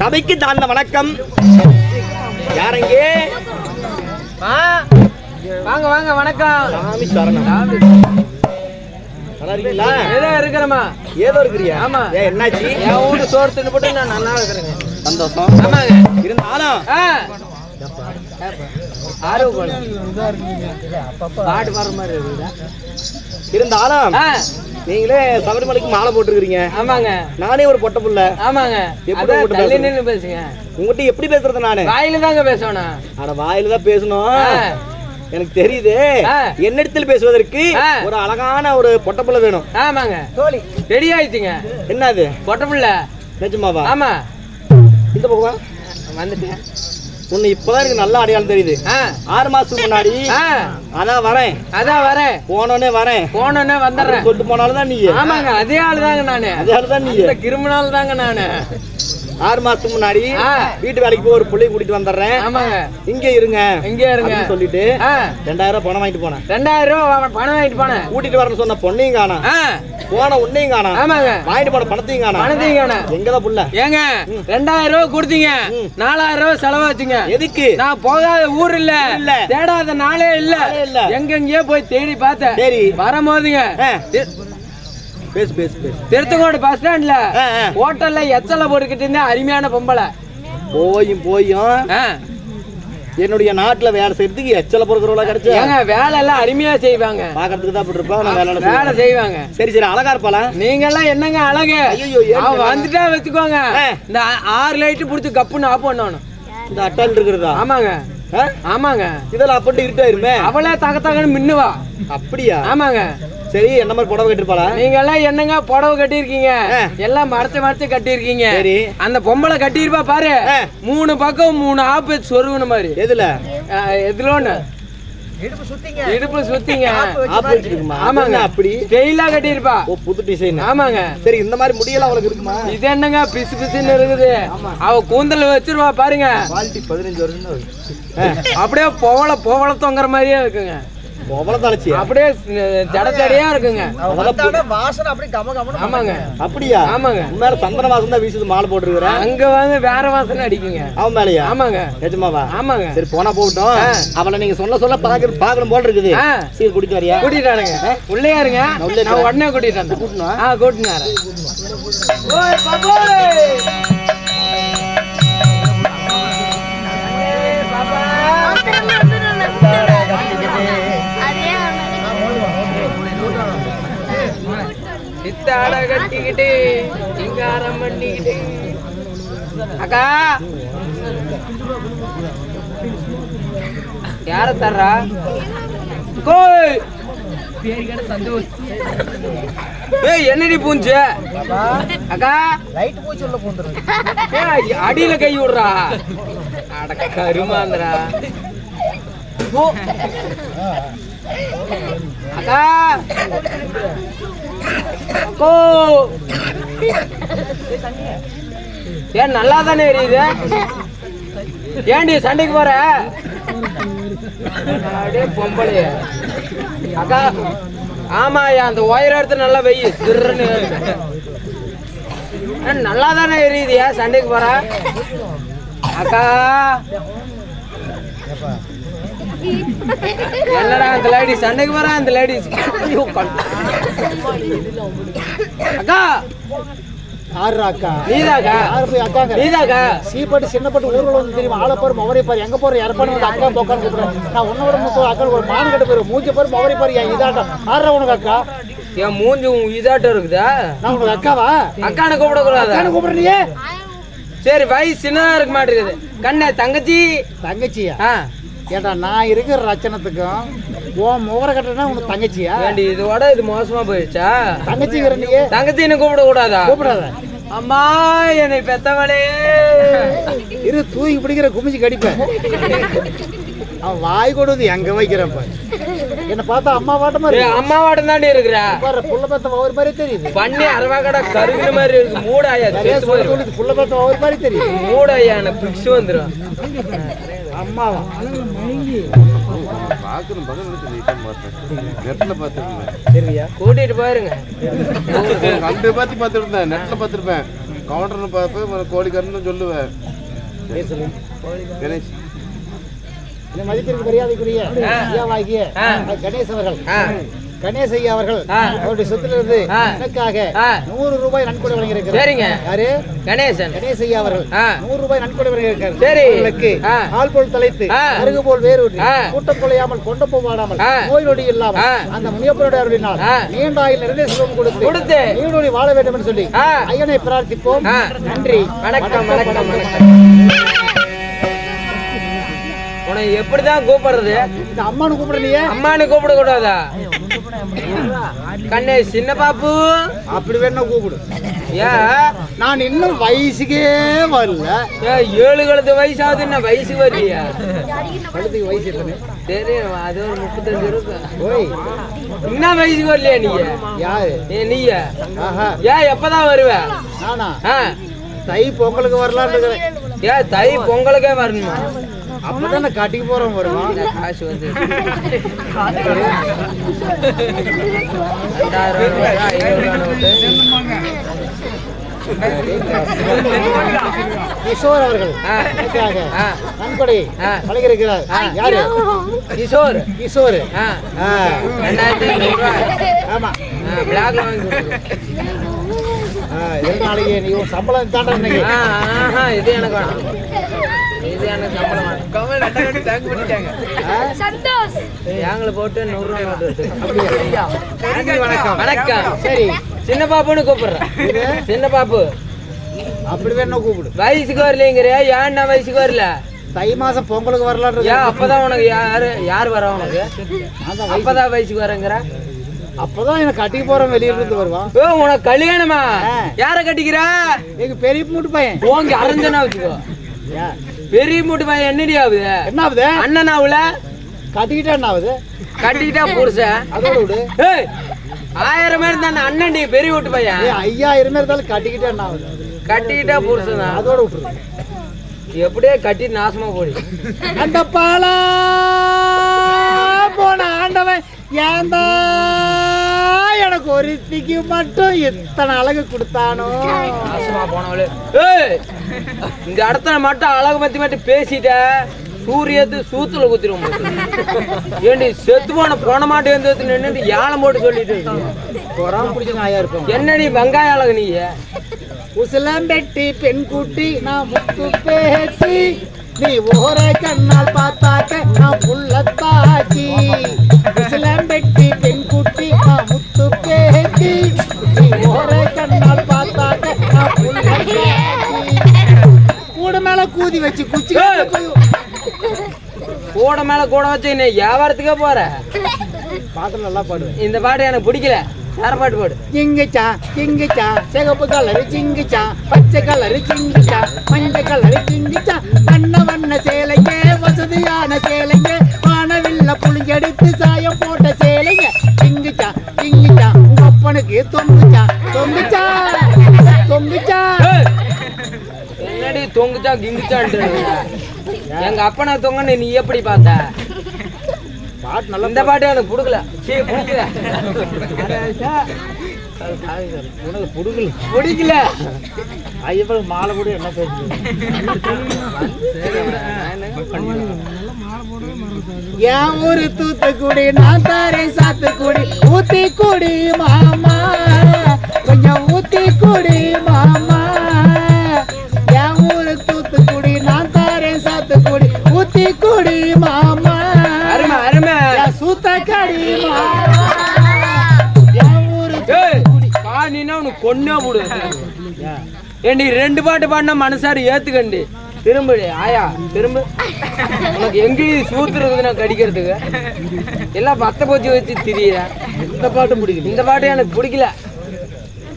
சபைக்கு தாழ்ந்த வணக்கம். யாரங்கே? வாங்க வாங்க வணக்கம். சாமி சரணம். நல்லா இருக்கீங்களா ஏதோ இருக்கிறமா ஏதோ ஆமா. ஏன் என்னாச்சு? என் வீட்டு சோறு தின்னு போட்டு நான் நல்லா இருக்கிறேங்க. சந்தோஷம். இருந்தாலும் பாட்டு பாடுற மாதிரி இருக்குதா. இருந்தாலும் நீங்களே சபரிமலைக்கு மாலை போட்டுருக்கீங்க ஆமாங்க. நானே ஒரு பொட்ட புள்ள. ஆமாங்க. எப்படி பேசுங்க. உங்ககிட்ட எப்படி பேசுறது நானு? வாயில தாங்க பேசணும். அட வாயில தான் பேசணும். எனக்கு தெரியுது. ஆ. என்னிடத்தில் பேசுவதற்கு. ஒரு அழகான ஒரு பொட்ட புள்ள வேணும். ஆமாங்க. தோழி. ரெடி ஆயிடுச்சுங்க. என்னது? பொட்ட புள்ள. நிஜமாவா? ஆமா. இந்த பக்கம்? வந்துட்டேன். உன்னை இப்பதான் எனக்கு நல்ல அடையாளம் தெரியுது. ஆறு மாசத்துக்கு முன்னாடி அதான் வரேன். அதான் வரேன். போனோடனே வரேன். போனோன்னே வந்துடுறேன். சொல்லிட்டு போனாலும் தான் நீ. ஆமாங்க அதே ஆளு தாங்க நானு. அதனால தான் நீ. கிரிமினல் தாங்க நானு. ஆறு மாசத்துக்கு முன்னாடி. வீட்டு வேலைக்கு போய் ஒரு பிள்ளைய கூட்டிட்டு வந்துடுறேன். இங்க இருங்க. எங்க இருங்க. சொல்லிட்டு ரெண்டாயிரம் ரூபாய் பணம் வாங்கிட்டு போனேன். ரெண்டாயிரம் பணம் வாங்கிட்டு போனேன். கூட்டிட்டு வரேன்னு சொன்ன பொண்ணையும் காணோம். போன உன்னையும் காணோம். வாங்கிட்டு போன பணத்தையும் காணோம். பணத்தையும் காணோம். எங்கதான் புள்ள? ஏங்க ரெண்டாயிரம் ரூபா கொடுத்தீங்க. நாலாயிரம் ரூபா செலவாச்சுங்க. எதுக்கு? நான் போகாத ஊர் இல்ல. இல்ல. தேடாத நாளே இல்ல. எங்கெங்கயோ போய் தேடி பார்த்தேன். சரி. வரும்போதுங்க பேசு பேசு பேசு. திருத்தங்கோடு பஸ் ஸ்டாண்ட்ல. ஹோட்டல்ல எச்சல போட்டுக்கிட்டு இருந்த அருமையான பொம்பளை. போயும் போயும். என்னுடைய நாட்டுல வேலை செய்யறதுக்கு எச்சல பொறுக்கிறவளா கிடைச்சா? ஏங்க வேலை எல்லாம் அருமையா செய்வாங்க. பாக்கிறதுக்கு தான் அப்படி இருப்பா நான் வேலை வேலை. செய்வாங்க. சரி சரி அழகா இருப்பாளா? நீங்க எல்லாம் என்னங்க அழகு? வந்துட்டா வச்சுக்கோங்க. இந்த ஆறு லைட்டு புடிச்சு கப்புன்னு ஆஃப் பண்ணணும். இந்த அட்டால் இருக்கிறதா? ஆமாங்க? ஆமாங்க. இதெல்லாம் அப்படி இருட்டாயிருமே அவளே தக தகன்னு மின்னுவா. அப்படியா? ஆமாங்க. சரி என்ன மாதிரி புடவை கட்டிருப்பாளா நீங்க எல்லாம் என்னங்க புடவை கட்டியிருக்கீங்க. எல்லாம் மறைச்சு மறைச்சு கட்டியிருக்கீங்க. சரி. அந்த பொம்பளை கட்டியிருப்பா பாரு. மூணு பக்கம் மூணு ஆப்பு சொருகுன மாதிரி. எதுல? எதுல ஒண்ணு? இடுப்பு சுத்திங்க. ஆமாங்க. அப்படி? ஸ்டைலா கட்டியிருப்பா. புது டிசைன் ஆமாங்க. சரி இந்த மாதிரி முடியெல்லாம் அவளுக்கு இருக்குமா? இது என்னங்க? பிசு பிசுன்னு இருக்குது. அவ கூந்தல் வச்சிருவா பாருங்க. குவாலிட்டி பதினஞ்சு வருஷம் தான் இருக்கு. அப்படியே போவள போவள தொங்குற மாதிரியே இருக்குங்க. அவ்வளவு தலைச்சியா அப்படியே ஜட ஜடையா இருக்குங்க. வாசனை அப்படி கம கமனு ஆமாங்க. அப்படியா? ஆமாங்க. உன் சந்தன வாசம் தான் வீசுது மாலை போட்டுருக்கிறேன் அங்க வந்து வேற வாசனை அடிக்குங்க. அவன் மேலயா? ஆமாங்க. நிஜமாவா? ஆமாங்க. சரி போனா போகட்டும். ஆ. அவளை நீங்க சொல்ல சொல்ல பாக்குற பாக்கணும் போல இருக்குது. ஆ. சரி கூட்டிட்டு வரியா? கூட்டிட்டானுங்க. உள்ளே இருங்க. நான் உடனே கூட்டிட்டு கூட்டணும் ஆ கூட்டினாரு சித்தாட கட்டிக்கிட்டு சிங்காரம் பண்ணிக்கிட்டு. அக்கா! யார தர்றா? கோய்! என்னடி பூஞ்சு? அக்கா! லைட் சொல்ல போந்துரும் ஏய், அடியில கை விடுறா. அட கருமாந்திரா. ஓ. அக்கா. அக்கோ. ஏன் நல்லா தானே எரியுது ஏன்டி சண்டைக்கு போற? அப்படியே அக்கா ஆமாயா அந்த ஒயர் எடுத்து நல்லா வெயி திருன்னு நல்லா தானே எரியுதியா சண்டைக்கு போற? அக்கா. என்னடா அந்த லேடி சண்டைக்கு போற அந்த லேடிஸ் அக்கா! அக்கா நீதாக்கா? யாரு போய் அக்காங்க? நீதாக்கா? சீப்பட்டு சின்னப்பட்டு ஊர்வலம் வந்து தெரியும்? ஆளை பாரு மவரை பாரு. எங்க போற? வந்து அக்கா போக்கான்னு கூப்பிடுறேன் நான் உன்னோட முத்தம் அக்கா ஒரு மானு கட்ட போயிரு. மூஞ்ச பாரு மவரை பாரு. என் இதாட்டம் ஆடுற உனக்கு அக்கா? என் மூஞ்சி உன் இதாட்டம் இருக்குதா? நான் உனக்கு அக்காவா? அக்கானை கூப்பிட கூடாதா அக்கானு கூப்பிடுறியே? சரி வயசு சின்னதா இருக்க மாட்டேங்குது. கண்ணே தங்கச்சி? தங்கச்சியா? ஆ. ஏடா நான் இருக்கிற ரச்சனத்துக்கும் உன் முகர கட்டுறா உனக்கு தங்கச்சியா? ஏண்டி இதோட இது மோசமா போயிடுச்சா? தங்கச்சிங்கிற நீயே தங்கச்சின்னு கூப்பிட கூடாதா கூப்பிடாத. அம்மா என்னை பெத்தவளே. இரு தூக்கி பிடிக்கிற குமிச்சு கடிப்பேன் அவன் வாய் கொடுது எங்க வைக்கிறேன் பாரு. என்ன பார்த்தா அம்மா வாட்ட மாதிரி அம்மா வாட்டம் தாண்டி இருக்கிற? பாரு புள்ள பெத்த ஒரு மாதிரி தெரியுது. பண்ணி அரைவா கடை கருகின மாதிரி இருக்கு. மூடாயா புள்ள பெத்த ஒரு மாதிரி தெரியுது. மூடாயா பிக்ஸ் வந்துரும். அம்மாவா? பார்க்கணும் நெட்டில் பார்த்துருந்தேன். சரியா? கூட்டிட்டு போயிருங்க. கண்டு பார்த்து பார்த்துருந்தேன். நெட்டில் பார்த்துருப்பேன். கவுண்டர்னு பார்ப்பேன் கோழிக்காரன்னு சொல்லுவேன். கணேஷ். மதிப்பிற்கு மரியாதைக்குரிய. கணேஷ் அவர்கள். ஐயா அவர்கள். அவருடைய சொத்துல இருந்து ஆ. எனக்காக. நூறு ரூபாய் நன்கொடை வழங்கியிருக்கிறார் சரிங்க யாரு கணேசன் கணேஷ் ஐயா அவர்கள். நூறு ரூபாய் நன்கொடை வழங்கியிருக்கார் சரி. அவர்களுக்கு. ஆள் போல் தலைத்து. அருகு போல் வேரூட்டி ஆ. கூட்டம் கொலையாமல் கொண்ட போவாடாமல். நோய் நொடி இல்லாமல். அந்த முனியப்பனுடைய அருளினால். நீண்ட ஆயுள் நிறைய செல்வம் கொடுத்து கொடுத்து. நீடோடி வாழ வேண்டும் என்று சொல்லி. ஐயனை பிரார்த்திப்போம். நன்றி வணக்கம் வணக்கம் வணக்கம் உனக்கு எப்படிதான் கூப்பிடுறது இந்த அம்மானு கூப்பிடலையே அம்மானு கூப்பிட கூடாதா கண்ணே சின்ன பாப்பு. அப்படி வேணா கூப்பிடு. ஏன் நான் இன்னும் வயசுக்கே வரல. ஏன் ஏழு கழுத்து வயசாகுது என்ன வயசு வரலையா கழுத்துக்கு வயசு தெரியும் அது ஒரு முப்பத்தஞ்சு இருக்கும். ஓய். என்ன வயசுக்கு வரலையா நீங்க யாரு? ஏ ஆஹா. ஏன் எப்பதான் வருவ? நானா? தை பொங்கலுக்கு வரலான்னு இருக்கிறேன். ஏன் தை பொங்கலுக்கே வரணுமா? அப்பதான் கட்டிக்கு போறோம் வருவான் காசு வந்து கிஷோர் அவர்கள். நன்கொடை வழங்கியிருக்கிறார் யாரு? கிஷோர். கிஷோர். ஆமா. பிளாக்ல வாங்கி நாளைக்கு நீ சம்பளம் தாண்டா இது எனக்கு வேணாம். ஏங்களை போட்டு நூறு ரூபாய் வணக்கம். வணக்கம். சரி சின்ன பாப்புன்னு கூப்பிடுறேன். இது? சின்ன பாப்பு. அப்படி வேணா கூப்பிடு. வயசுக்கு வரலைங்கிறியா ஏன்னா வயசுக்கு வரல? தை மாசம் பொங்கலுக்கு வரலான்னு ஏன். அப்பதான் உனக்கு யாரு யார் வர உனக்கு? அப்பதான் வயசுக்கு வரங்கிற. அப்பதான் எனக்கு கட்டிக்கு போறோம் வெளியில இருந்து வருவான். ஓ உனக்கு கல்யாணமா. யார கட்டிக்கிறா? எங்க பெரிய மூட்டு பையன். உங்க அரஞ்சனா வச்சுக்கோ. ஏன்? பெரிய மூட்டு பையன் என்னடி ஆகுது என்ன ஆகுது அண்ணன் ஆகுல கட்டிக்கிட்டா என்ன ஆகுது கட்டிக்கிட்டா புருஷன் அதோட விடு. ஏய் ஆயிரம் தானே அண்ணன் பெரிய வீட்டு பையன். ஐயாயிரம் இருந்தாலும் கட்டிக்கிட்டா என்ன ஆகுது கட்டிக்கிட்டா புருஷன்? தான் அதோட விட்டுரு எப்படியே கட்டி நாசமா போடி. அந்த பாலா போன ஆண்டவன் ஏந்தா எனக்கு ஒருத்திக்கு மட்டும் இத்தனை அழகு கொடுத்தானோ? போனவளே. ஏய் இந்த இடத்துல மட்டும் அழகு பத்தி மட்டும் பேசிட்ட. சூரியத்து சூத்துல குத்திரும் ஏண்டி செத்து போன போன மாட்டு வந்து நின்று யாழம் போட்டு சொல்லிட்டு. பொறாம பிடிச்ச நாயா இருப்பேன். என்னடி வெங்காய அழகு நீ? உசிலம்பெட்டி பெண் குட்டி நான் முத்து பேசி நீ ஓர கண்ணால் பார்த்தாக்க நான் புள்ளத்தாச்சி மேல கூதி வச்சு குச்சி! கூட மேல கூட வச்சு நீ வியாபாரத்துக்கே போற. பாட்டு நல்லா பாடுவேன். இந்த பாட்டு எனக்கு பிடிக்கல. வேற பாட்டு பாடு. சிங்கிச்சா சிங்கிச்சா சிகப்பு கலரு சிங்கிச்சா பச்சை கலரு சிங்கிச்சா மஞ்சள் கலரு சிங்கிச்சா வண்ண வண்ண சேலைங்க வசதியான சேலைங்க. வானவில்ல புளிஞ்செடுத்து சாயம் போட்ட சேலைங்க. சிங்கிச்சா சிங்கிச்சா உங்க அப்பனுக்கு தொங்குச்சா தொங்குச்சா தொங்குச்சா தொங்குச்சா கிங்குச்சான்ட்டு எங்க அப்பனை தொங்கன்னு நீ எப்படி பார்த்த? பாட்டு நல்லா இந்த பாட்டு எனக்கு பிடிக்கல. சீ பிடிக்கல. உனக்கு புடுங்கல பிடிக்கல. ஐயப்பன் மாலை கூட என்ன பேசுது என் ஊரு தூத்துக்குடி நான் தாரேன் சாத்துக்குடி ஊத்தி குடி கொன்னே போடு ஏண்டி ரெண்டு பாட்டு பாடினா மனசாரு ஏத்துக்கண்டி திரும்படி ஆயா திரும்ப உனக்கு எங்கடி சூத்து இருக்குது நான் கடிக்கிறதுக்கு எல்லாம் பத்த போச்சு வச்சு திரியிற இந்த பாட்டும் பிடிக்கல இந்த பாட்டு எனக்கு பிடிக்கல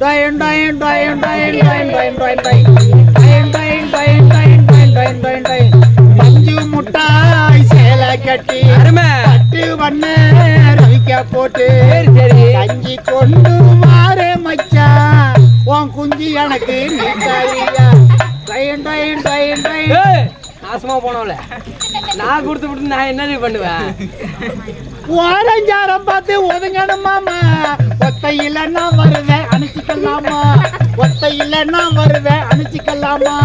டயன் டயன் டயன் டயன் டயன் டயன் டயன் டயன் டயன் டயன் டயன் டயன் டயன் டயன் டயன் பஞ்சு முட்டாய் சேலை கட்டி அருமை பட்டு வண்ண ரவிக்க போட்டு சரி சரி கஞ்சி கொண்டு மாறு உன் குஞ்சு எனக்கு நாசமா போனோம்ல நான் கொடுத்து விட்டு நான் என்ன பண்ணுவேன்? ஓரஞ்சாரம் பார்த்து ஒதுங்கணுமாமா ஒத்த இல்லைன்னா வருவேன் அணிச்சிக்கலாமா ஒத்த இல்லைன்னா வருவேன் அணிச்சிக்கலாமா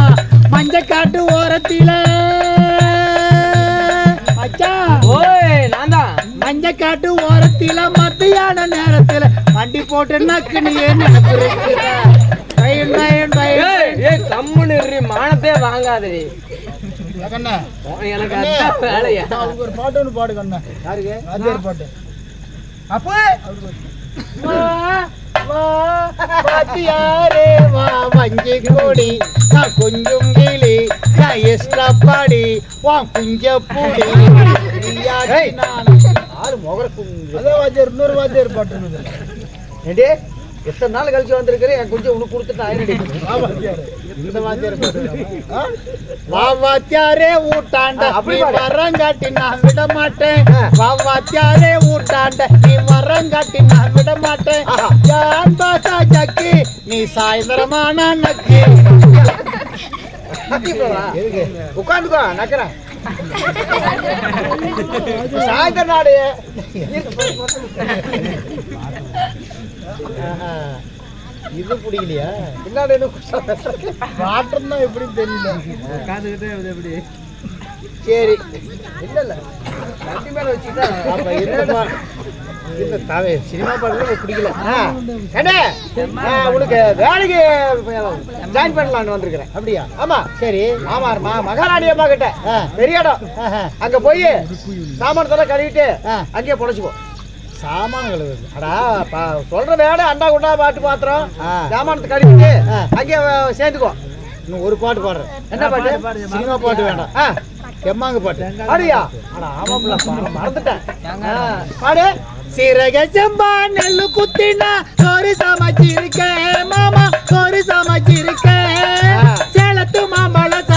மஞ்ச காட்டு ஓரத்தில. அச்சா ஓய் நான் தான். மஞ்ச காட்டு ஓரத்தில மத்தியான நேரத்தில் வண்டி போட்டு டயன், டயன். ஏய் ஏய் கம்முன்னு மானத்தே வாங்காதடி. எனக்கு அதான் வேலையா? ஒரு பாட்டு ஒன்று பாடு கண்ணா. யாருக்கு? பாட்டு. அப்போ? வா வா வஞ்சி கோடி. நான் கொஞ்சம் கிளி. நான் எஸ்ட்ரா பாடி. வா குஞ்ச பூடி. ஆறு முகர அதான் வாத்தியார் இன்னொரு வாத்தியார் பாட்டு ஏண்டி எத்தனை நாள் கழிச்சு வந்திருக்கிறேன் என் கொஞ்சம் உனக்கு கொடுத்துட்டு வாத்தியார் ஊட்டாண்ட. அப்படி பாடு. வரங்காட்டி நான் விட மாட்டேன் வா வாத்தியாரே ஊட்டாண்ட. நீ வரங்காட்டி நான் விட மாட்டேன் பாசா ஜக்கி நீ சாயந்தரமான நக்கி. உட்காந்துக்கோ நக்கிறேன் சாயந்தர நாடு. இது பிடிக்கலையா? பின்னாடி மாற்றம் தான் எப்படின்னு தெரியல. எப்படி? சரி. இல்ல இல்ல நண்டி மேல அப்ப இருந்தப்பா இந்த தவை சினிமா பாடல பிடிக்கல. நான் உனக்கு வேலைக்கு ஜாயின் பண்ணலாம்னு வந்திருக்கிறேன். அப்படியா? ஆமா சரி. ஆமா மா மகாராணி அம்மா கிட்ட. பெரிய இடம். அங்க போய் சாமானத்தெல்லாம் கழுவிட்டு. அங்கேயே பொழைச்சுக்கோ சாமான கழுவுது அடா சொல்ற வேலை அண்டா குண்டா பாட்டு பாத்திரம். சாமானத்தை கழுவிட்டு அஹ், சேர்ந்துக்கோ. இன்னும் ஒரு பாட்டு பாடுறேன் என்ன பாட்டு? சினிமா பாட்டு வேண்டாம். ஆ, எம்மாங்க பாட்டு. பாடுயா ஆமாப்ல பா- மறந்துட்டேன். பாடு. சீரக செம்பா நெல்லு குத்தினா சோறு சமைச்சிருக்கேன் மாமா. சோறு சமைச்சிருக்கேன். சேலத்து மாம்பழம்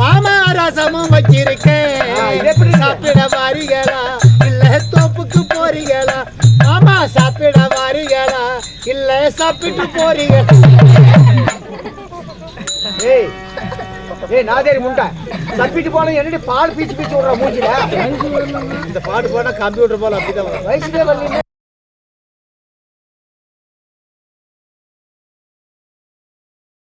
மாமா ரசமும் வச்சிருக்கேன் எப்படி? சாப்பிட வாரிகளா இல்ல தோப்புக்கு போறீங்களா? மாமா சாப்பிட வாரிகளா இல்ல சாப்பிட்டு போறீங்களா? ஏய் ஏய் நாதேரி முண்டை தப்பிட்டு போன என்னடி பால் பீச்சு பீச்சு விடுற மூஞ்சில? இந்த பாட்டு பாட கம்ப்யூட்டர் போல அப்படிதான் வரும். வயசுலே வரல